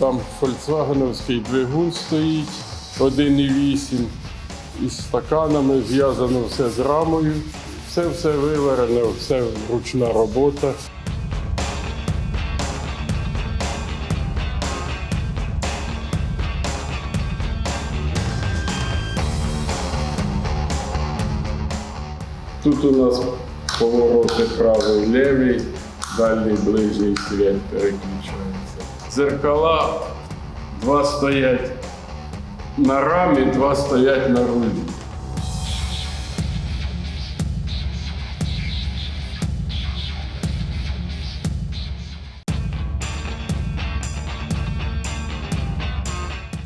Там фольксвагеновський двигун стоїть 1,8 із стаканами, зв'язано все з рамою. Все все виварено, все ручна робота. Тут у нас повороти правий, лівий, дальній ближній світ переключається. Дзеркала два стоять на рамі, два стоять на рулі.